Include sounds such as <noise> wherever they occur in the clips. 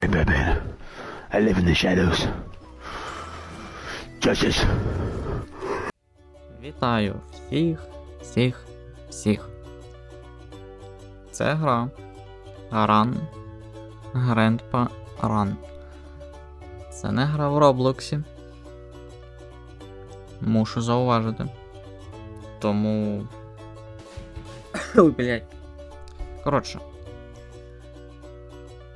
Batman. I live in the shadows. Justice. Вітаю всіх, всіх, всіх. Це гра Run Grandpa Run. Це не гра в Роблоксі. Мушу зауважити. Тому. <coughs> Ой, блядь. Коротше.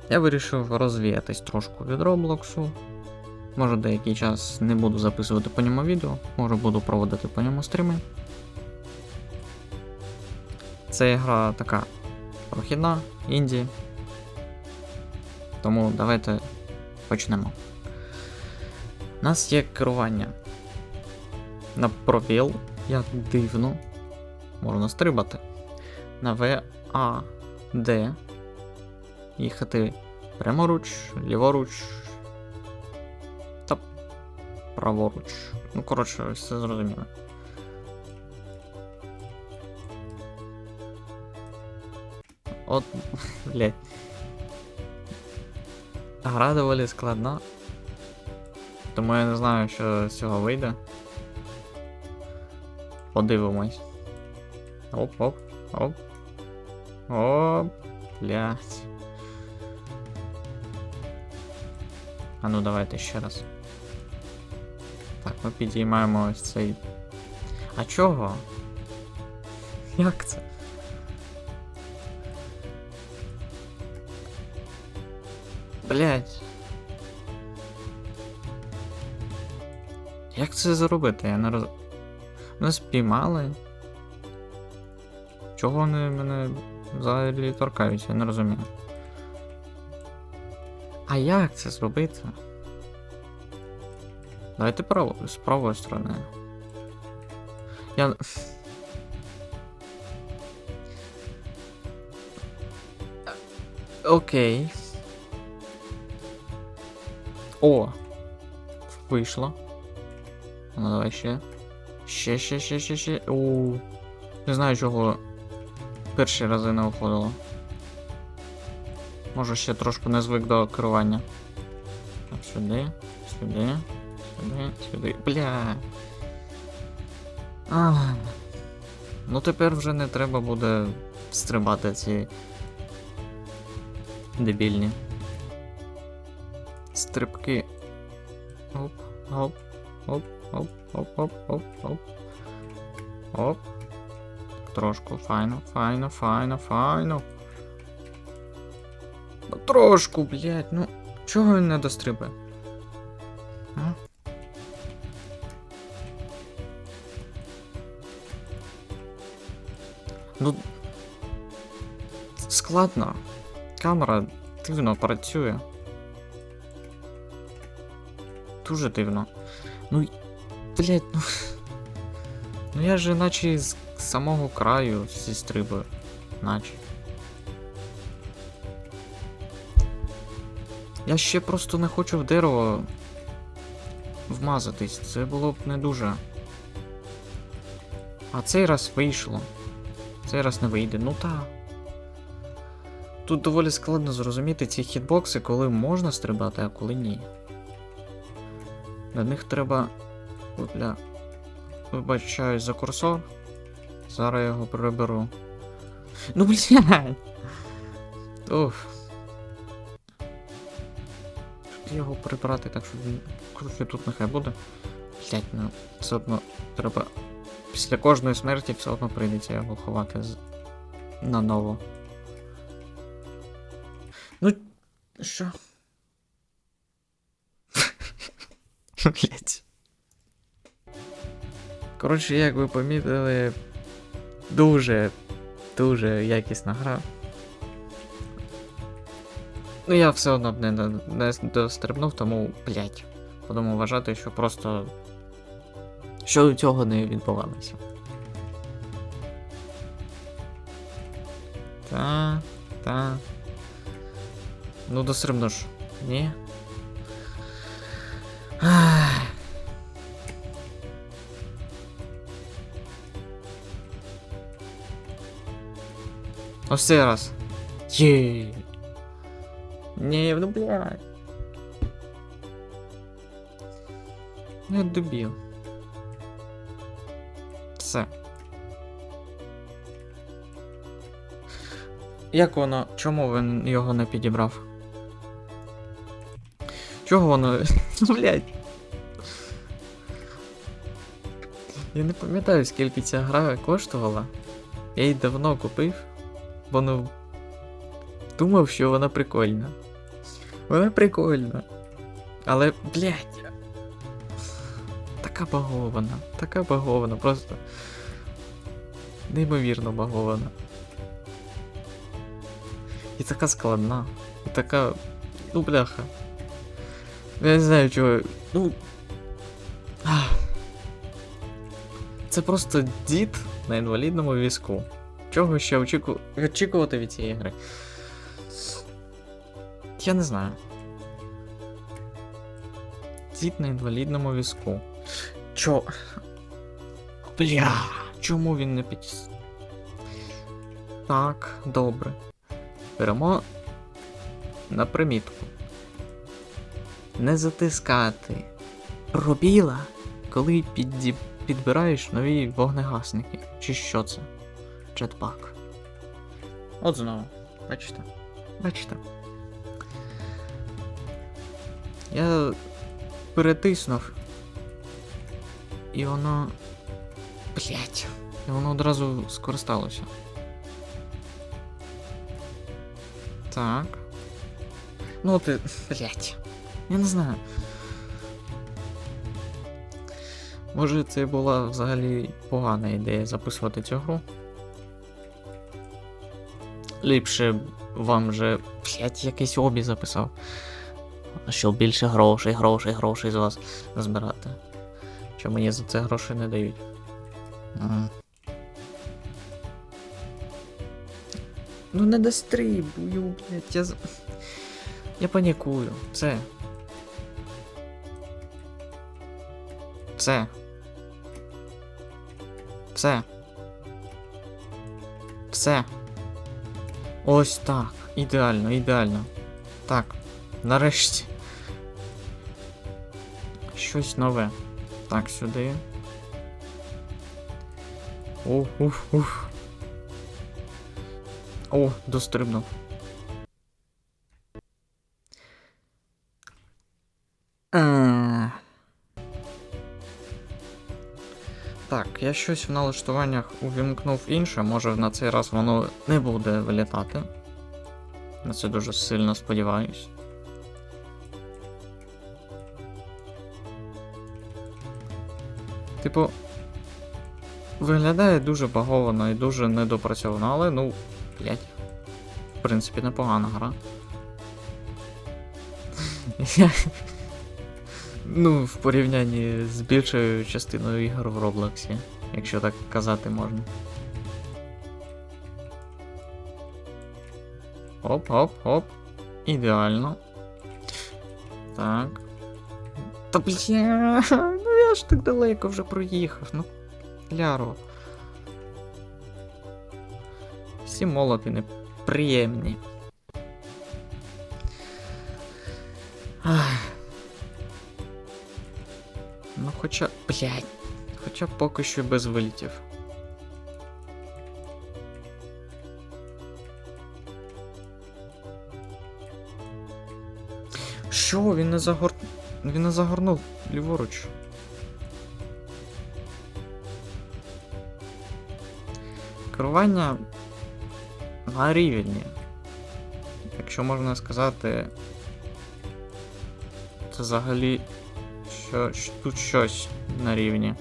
Я вирішив розвіятись трошку від Роблоксу. Може деякий час не буду записувати по ньому відео, може буду проводити по ньому стріми. Це гра така прохідна, інді. Тому давайте почнемо. У нас є керування на пробіл, як дивно, можна стрибати. На В, А, Д. Їхати пряморуч, ліворуч, та праворуч. Ну, коротше, все зрозуміло. От, <laughs> блядь. Гра доволі складна. Тому я не знаю, що з цього вийде. Подивимось. Оп, оп, оп. Оп, блядь. А ну давайте ще раз. Так, ми підіймаємо ось цей. А чого? Як це? Блять. Як це зробити? Я не роз... Мене спіймали. Чого вони мене взагалі торкаються, я не розумію. А як це зробити? Давайте право, з правої сторони. Я. Окей. О! Вийшло. Ну, давай ще. Ще, ще, ще, ще, ще. У. Не знаю, чого перші рази не виходило. Може ще трошки не звик до керування. Так, сюди, сюди, сюди, сюди. Бля. А. Ну тепер вже не треба буде стрибати ці дебільні. Стрибки. Оп, оп, оп, оп, оп, оп, оп, оп. Оп. Трошку, файно, файно, файно, файно. Трошку, блядь, ну. Чого він не дострибає? Ну. Складно. Камера дивно працює. Дуже дивно. Ну. Блять, ну. <laughs> Ну я же наче з самого краю зі стрибаю. Наче. Я ще просто не хочу в дерево вмазатись. Це було б не дуже. А цей раз вийшло. Цей раз не вийде. Ну та. Тут доволі складно зрозуміти ці хітбокси, коли можна стрибати, а коли ні. На них треба. Бля. Вибачаюсь за курсор. Зараз я його приберу. Ну блядь! Уф. Його прибрати, так щоб він. Короче, тут нехай буде. Блять, ну все одно треба. Після кожної смерті все одно прийдеться його ховати з... наново. Ну. Що? <laughs> Блять. Коротше, як ви помітили, дуже, дуже якісна гра. Ну я все одно б не, не, дострибнув, тому, блять, подумав вважати, що просто. Що цього не відбувалося. Та, та. Ну дострибну ж. Ні. Ах. Ось цей раз. Є. Ні, ну блядь. Ну, дебіл. Все. Як воно. Чому він його не підібрав? Чого воно. <laughs> Блядь. Я не пам'ятаю, скільки ця гра коштувала. Я її давно купив, бо ну. Думав, що вона прикольна. Вона прикольна. Але, блядь. Така багована, така багована, просто. Неймовірно багована. І така складна. І така. Ну, бляха. Я не знаю чого. Ну. Це просто дід на інвалідному візку. Чого ще очіку... очікувати від цієї гри? Я не знаю. Дід на інвалідному візку. Чо. Бля, чому він не підіс. Так, добре. Беремо на примітку. Не затискати пробіла, коли підді... підбираєш нові вогнегасники. Чи що це? Jetpack. От знову. Бачите? Бачите? Я перетиснув. І воно. Блять. І воно одразу скористалося. Так. Ну ти. Блять. Я не знаю. Може це була взагалі погана ідея записувати цю гру. Ліпше вам же. Блять, якийсь обі записав. Щоб більше грошей, грошей, грошей з вас збирати. Що мені за це гроші не дають. Ага. Ну не дострибую, блядь, я. Я панікую. Все. Все. Все. Все. Ось так. Ідеально, ідеально. Так. Нарешті. Щось нове. Так, сюди. Ух, ух, ух. О, дострибнув. Е. Так, я щось в налаштуваннях увімкнув інше, може на цей раз воно не буде вилітати. На це дуже сильно сподіваюсь. Типу, виглядає дуже баговано і дуже недопрацьовано, але ну, блять. В принципі, непогана гра. <laughs> Ну, в порівнянні з більшою частиною ігор в Роблоксі, якщо так казати можна. Оп, оп, оп. Ідеально. Так. Та бля, ж так далеко вже проїхав, ну. Ляро. Всі молоти неприємні. Ах. Ну хоча. Блядь. Хоча поки що без вилітів. Що, він не загор... Він не загорнув ліворуч. Керування на рівні. Якщо можна сказати. Це взагалі. Що, тут щось на рівні.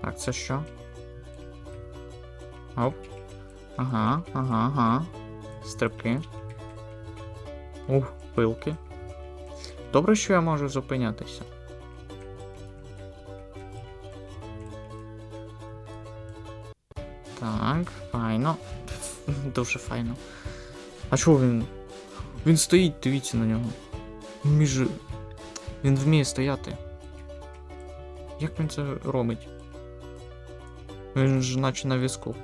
Так, це що? Оп. Ага, ага, ага. Стрибки. Ух, пилки. Добре, що я можу зупинятися. Так, файно. Дуже файно. А чого він? Він стоїть, дивіться на нього. Між. Він вміє стояти. Як він це робить? Він ж наче на візку.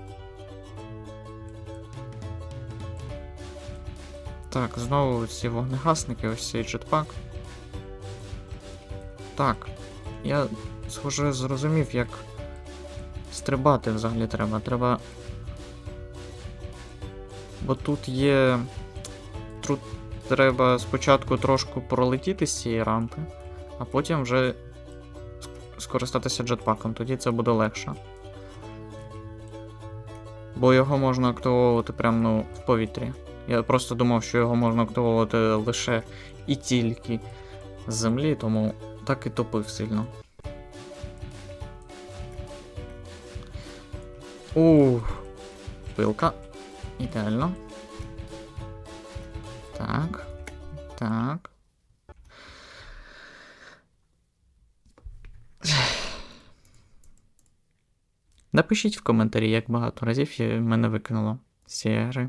Так, знову ці вогнегасники, ось цей джетпак. Так. Я, схоже, зрозумів, як стрибати взагалі треба. Треба. Бо тут є. Тут треба спочатку трошку пролетіти з цієї рампи, а потім вже скористатися джетпаком, тоді це буде легше. Бо його можна активовувати прямо ну, в повітрі. Я просто думав, що його можна активовувати лише і тільки з землі, тому так і топив сильно. Ух. Пилка. Ідеально. Так. Так. Напишіть в коментарі, як багато разів мене викинуло з цієї гри.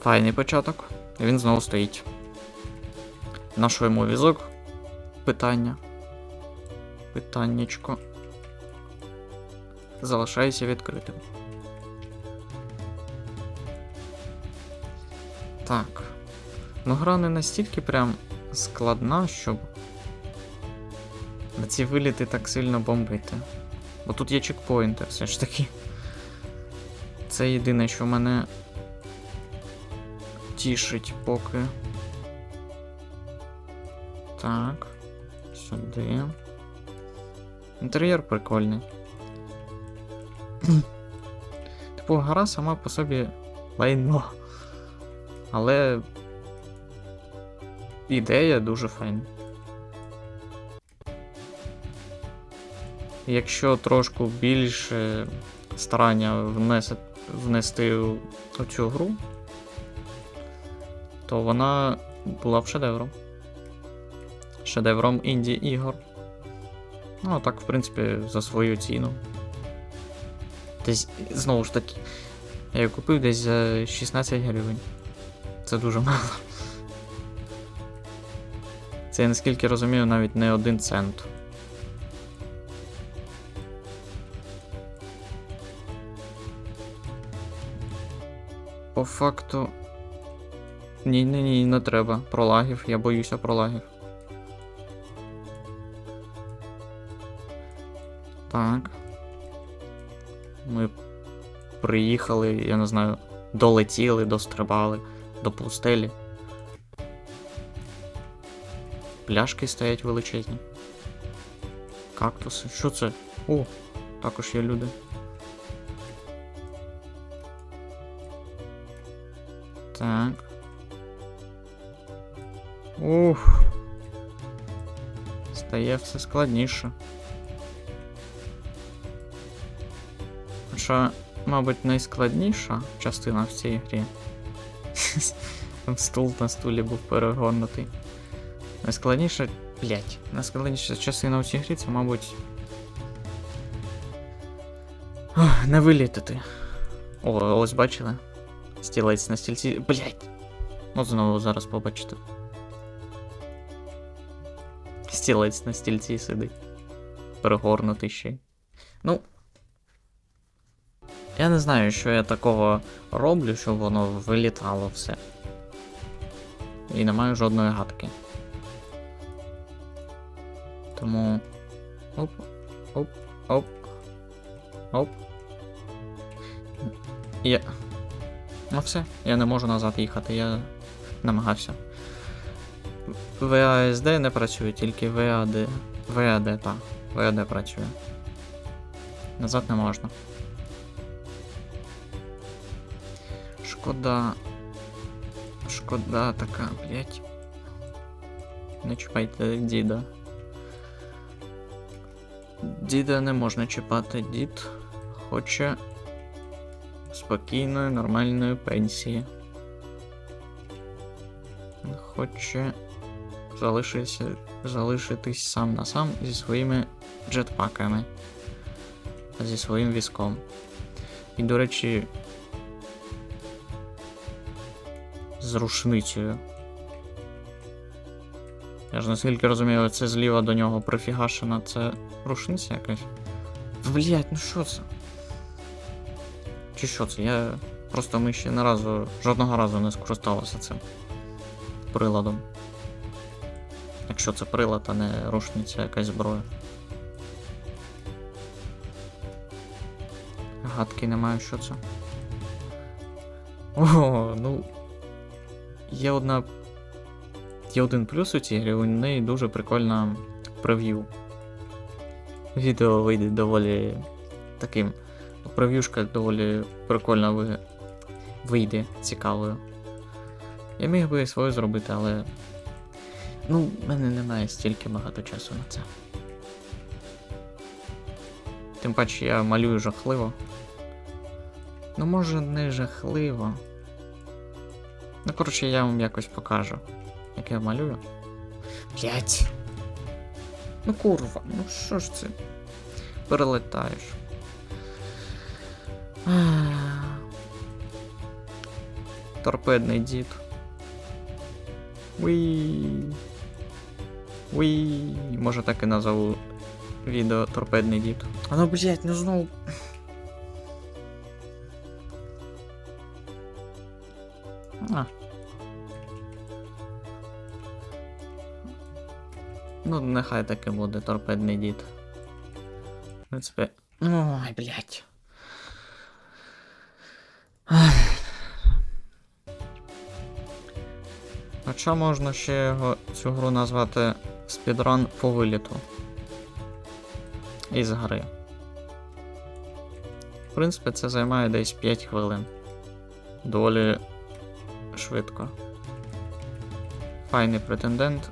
Файний початок. Він знову стоїть. На що йому візок? Питання. Питаннячко. Залишається відкритим. Так. Ну, гра не настільки прям складна, щоб на ці виліти так сильно бомбити. Бо тут є чекпоінти, все ж таки. Це єдине, що мене тішить поки. Так. Сюди. Інтер'єр прикольний. <clears throat> типу, гра сама по собі лайно. Але ідея дуже файна. Якщо трошку більше старання внесе, внести у цю гру, то вона була б шедевром. Шедевром інді ігор. Ну, а так, в принципі, за свою ціну. Десь, знову ж таки, я її купив десь за 16 гривень. Це дуже мало. Це, я наскільки розумію, навіть не один цент. По факту. Ні, ні, ні, не треба. Пролагів, я боюся пролагів. Так. Ми приїхали, я не знаю, долетіли, дострибали до пустелі. Пляшки стоять величезні. Кактуси. Що це? О, також є люди. Так. Ух. Стає все складніше. Хоча, мабуть, найскладніша частина в цій грі. <laughs> Там стул на стулі був перегорнутий. Найскладніша. Блять, найскладніша частина в цій грі це, мабуть. Ох, не вилітати. О, ось бачили? Стілець на стільці. Блять. От знову зараз побачите. Стілець на стільці сидить. Перегорнутий ще. Ну. Я не знаю, що я такого роблю, щоб воно вилітало все. І не маю жодної гадки. Тому. Оп, оп, оп. Оп. Я. Ну все, я не можу назад їхати, я намагався. ВАСД не працює, тільки ВАД. ВАД, так. ВАД працює. Назад не можна. Шкода. Шкода така, блять. Не чіпайте діда. Діда не можна чіпати, дід хоче спокійної, нормальної пенсії. Хоче залишитися, залишитись сам на сам зі своїми джетпаками. Зі своїм візком. І, до речі, з рушницею. Я ж наскільки розумію, це зліва до нього прифігашена, це рушниця якась. Блять, ну що це? Чи що це? Я. Просто ми ще не разу, жодного разу не скористалися цим приладом. Якщо це прилад, а не рушниця якась зброя. Гадки не маю, що це. О, ну. Є одна. Є один плюс у цій грі, у неї дуже прикольна прев'ю. Відео вийде доволі таким. Прев'юшка доволі прикольна ви... вийде цікавою. Я міг би і свою зробити, але. Ну, в мене немає стільки багато часу на це. Тим паче я малюю жахливо. Ну, може, не жахливо. Ну, коротше, я вам якось покажу, як я малюю. Блять. Ну курва, ну що ж це? Перелетаєш. Торпедний дід. Уі. Уі. Може так і назову відео торпедний дід. А ну блять, ну знову. А. Ну, нехай таки буде торпедний дід. В принципі. Ой, блять. Хоча можна ще його, цю гру назвати спідран по виліту. Із гри. В принципі, це займає десь 5 хвилин. Доволі швидко. Файний претендент.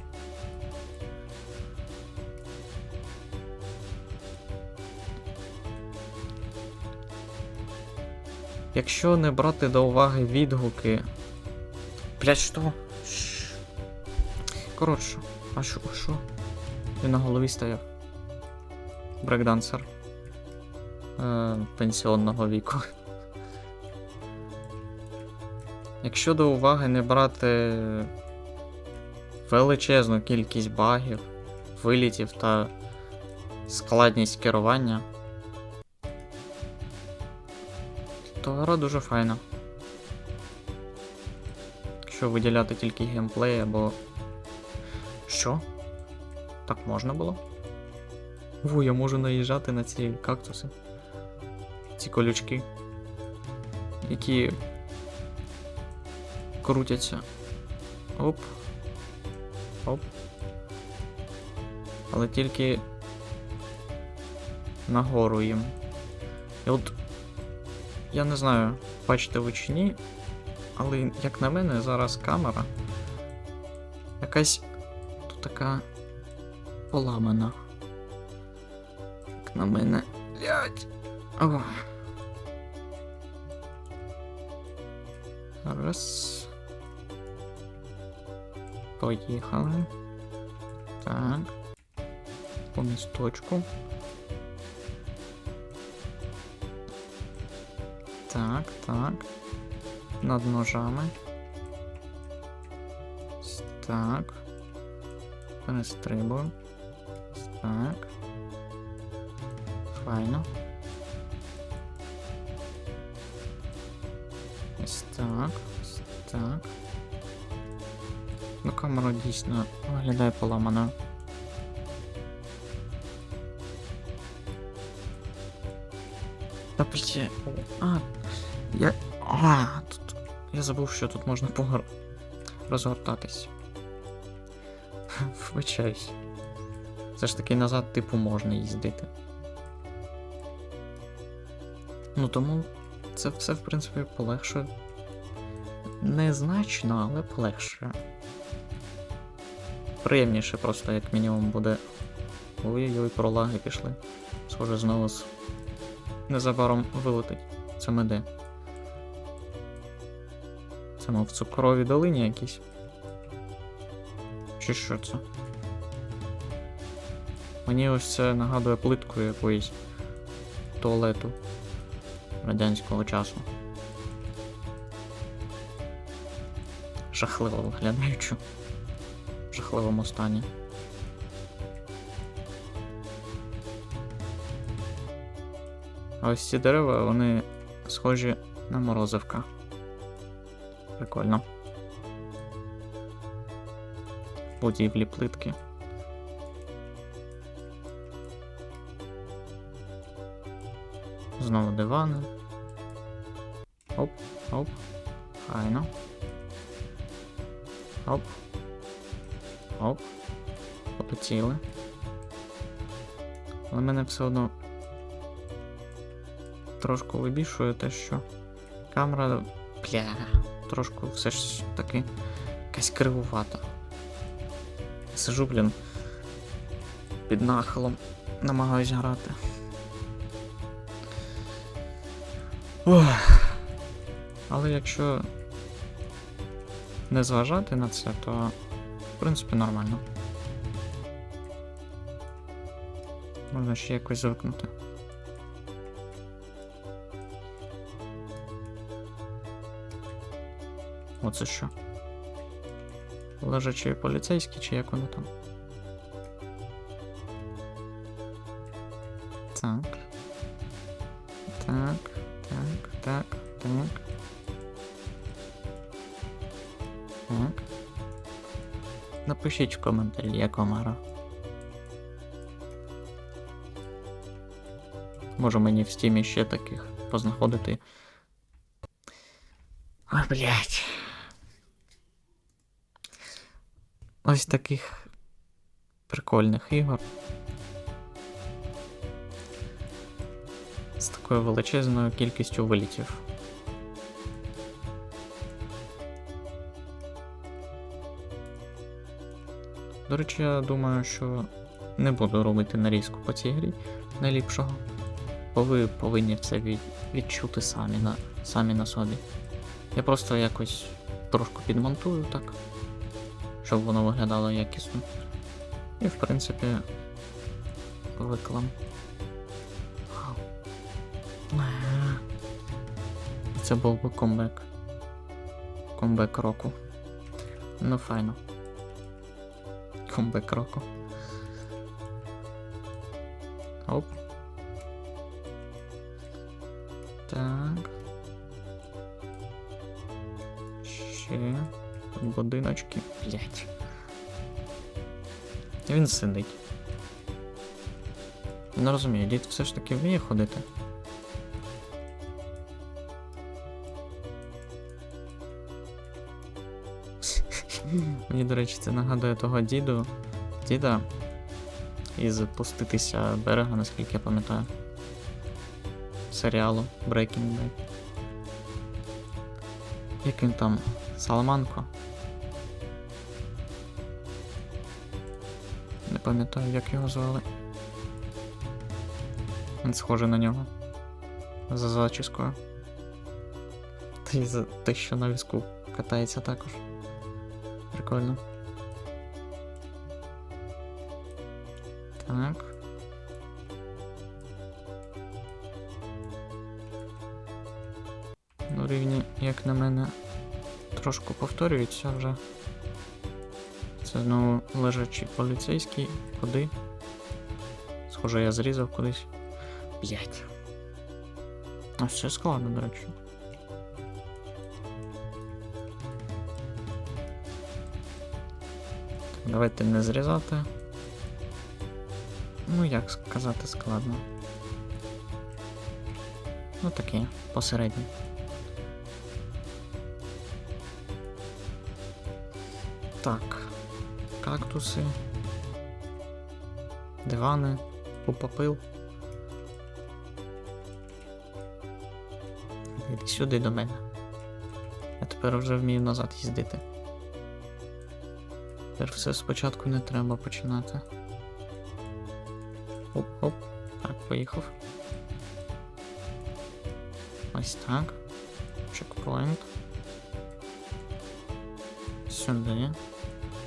Якщо не брати до уваги відгуки. Блять, що? Коротше, а що? що? Він на голові стояв. Брекдансер. Е, пенсіонного віку. Якщо до уваги не брати величезну кількість багів, вилітів та складність керування, то гра дуже файна. Якщо виділяти тільки геймплей або. Що? Так можна було? О, я можу наїжджати на ці кактуси. Ці колючки. Які крутяться. Оп. Оп. Але тільки нагору їм. І от я не знаю, бачите ви чи ні, але як на мене, зараз камера якась тут така поламана. Як на мене. Блять. Раз. Поїхали. Так. По місточку. Так, так. Над ножами. Так. Перестрибуємо. Так. Файно. Ось так. Так. Камера дійсно виглядає поламаною. Та а, я. А, тут. Я забув, що тут можна погор... розгортатись. Вибачаюсь. Все ж таки назад, типу, можна їздити. Ну тому це все, в принципі, полегшує. Незначно, але полегшує. Приємніше просто, як мінімум, буде. Ой-ой-ой, пролаги пішли. Схоже, знову з... незабаром вилетить. Це ми де? Це ми в цукровій долині якісь. Чи що це? Мені ось це нагадує плитку якоїсь туалету радянського часу. Жахливо виглядаючи. Жахливому стані. А ось ці дерева, вони схожі на морозивка. Прикольно. Будівлі плитки. Знову дивани. Оп, оп. Хайно. Оп. Оп. Полетіли. Але мене все одно трошку вибішує те, що камера. Бля, трошку все ж таки якась кривувата. Сижу, блін, під нахилом, намагаюсь грати. Ох. Але якщо не зважати на це, то в принципі нормально. Можна ще якось звикнути. Оце що? Лежачий поліцейський, чи як воно там? Так, так, так, так. Так. Напишіть в коментарі, як вам гра. Може мені в стімі ще таких познаходити. Ой, блядь. Ось таких прикольних ігор. З такою величезною кількістю вилітів. До речі, я думаю, що не буду робити нарізку по цій грі найліпшого. Бо ви повинні це від, відчути самі на, самі на собі. Я просто якось трошку підмонтую так, щоб воно виглядало якісно. І в принципі виклам. Це був би комбек. Комбек року. Ну файно. Комбек року. Оп. Так. Ще будиночки. Блять. Він сидить. Не розумію, дід все ж таки вміє ходити. Мені, до речі, це нагадує того діду. Діда із пуститися берега, наскільки я пам'ятаю. Серіалу Breaking Bad. Як він там? Саламанко? Не пам'ятаю, як його звали. Він схожий на нього. За зачіскою. Та й за те, що на візку катається також. Прикольно. Так. Ну, рівні, як на мене, трошку повторюються вже. Це знову лежачий поліцейський. Куди? Схоже, я зрізав кудись. Блять. Ось це складно, до речі. Давайте не зрізати. Ну, як сказати складно. Ну таке, посередньо. Так. Кактуси. Дивани, купа пил. Іди сюди до мене. Я тепер вже вмію назад їздити. Тепер все спочатку не треба починати. Оп-оп. Так, поїхав. Ось так. Чекпоінт. Сюди.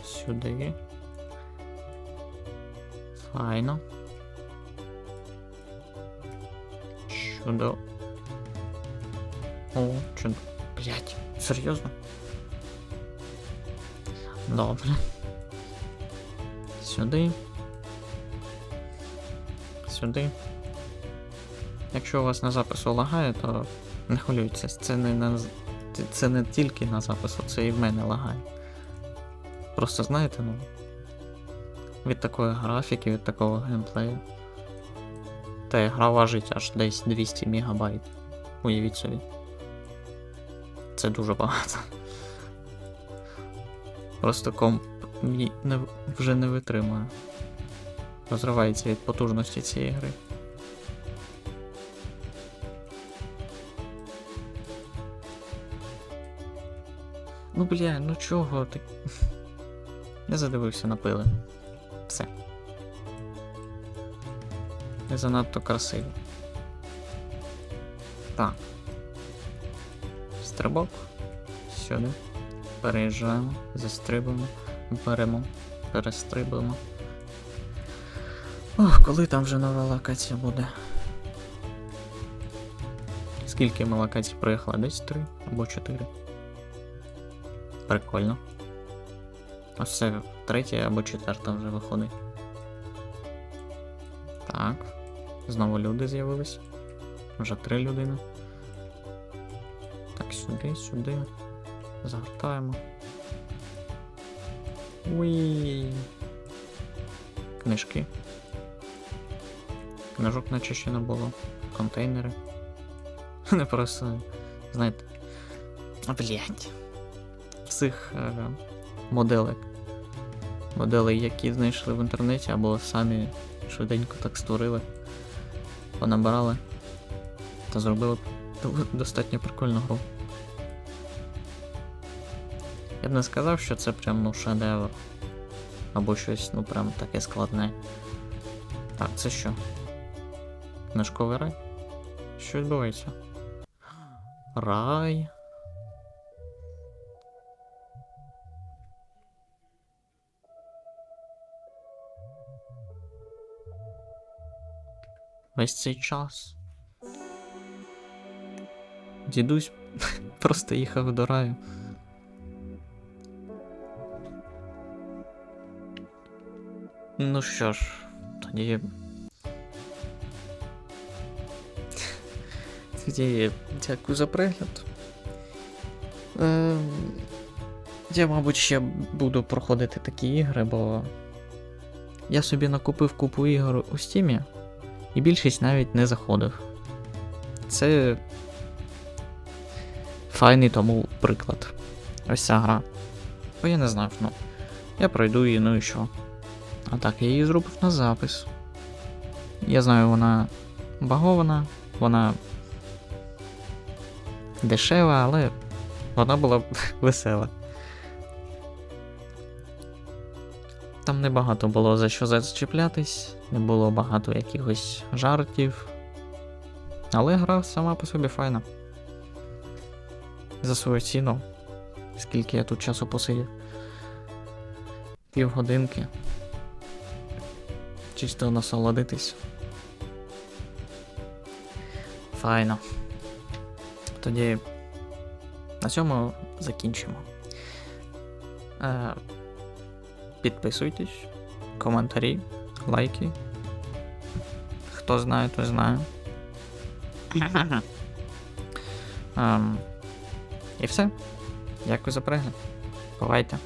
Сюди. Файно. Чудо. О, чудо. Блять, серйозно? Добре. Сюди. Сюди. Якщо у вас на запису лагає, то Не хвилюйтеся, це не на. це- не тільки на запису, це і в мене лагає. Просто знаєте, ну. Від такої графіки, від такого геймплею. Та гра важить аж десь 200 мегабайт. Уявіть собі. Це дуже багато. Просто комп мені не, вже не витримує. Розривається від потужності цієї гри. Ну бля, ну чого ти? <laughs> Не задивився на пили. Все. Не занадто красиво. Так. Стрибок. Сюди. Переїжджаємо, застрибуємо, беремо, перестрибуємо. Ох, коли там вже нова локація буде? Скільки ми локацій проїхали? Десь три або чотири. Прикольно. Ось це третя або четверта вже виходить. Так. Знову люди з'явились. Вже три людини. Так, сюди, сюди. Загортаємо. Уї. Книжки. Книжок наче ще не було. Контейнери. <laughs> Не просто. Знаєте. Блять. Всіх е, моделек. Моделей, які знайшли в інтернеті, або самі швиденько так створили, понабирали та зробили достатньо прикольну гру. Б не сказав, що це прям ну шедевр. Або щось, ну прям таке складне. Так, це що? Книжковий рай? Що відбувається? Рай. Весь цей час. Дідусь <laughs> просто їхав до раю. Ну що ж, тоді. Тоді дякую за перегляд. Е, я, мабуть, ще буду проходити такі ігри, бо я собі накупив купу ігор у Стімі, і більшість навіть не заходив. Це файний тому приклад. Ось ця гра. Бо я не знав, ну. Я пройду її, ну і що. А так, я її зробив на запис. Я знаю, вона багована, вона дешева, але вона була <laughs> весела. Там небагато було за що зачіплятись, не було багато якихось жартів. Але гра сама по собі файна. За свою ціну. Скільки я тут часу посидів. Півгодинки. Чисто насолодитись. Файно. Тоді на цьому закінчимо. Е, підписуйтесь, коментарі, лайки. Хто знає, той знає. <laughs> Ем, і все. Дякую за перегляд. Бувайте.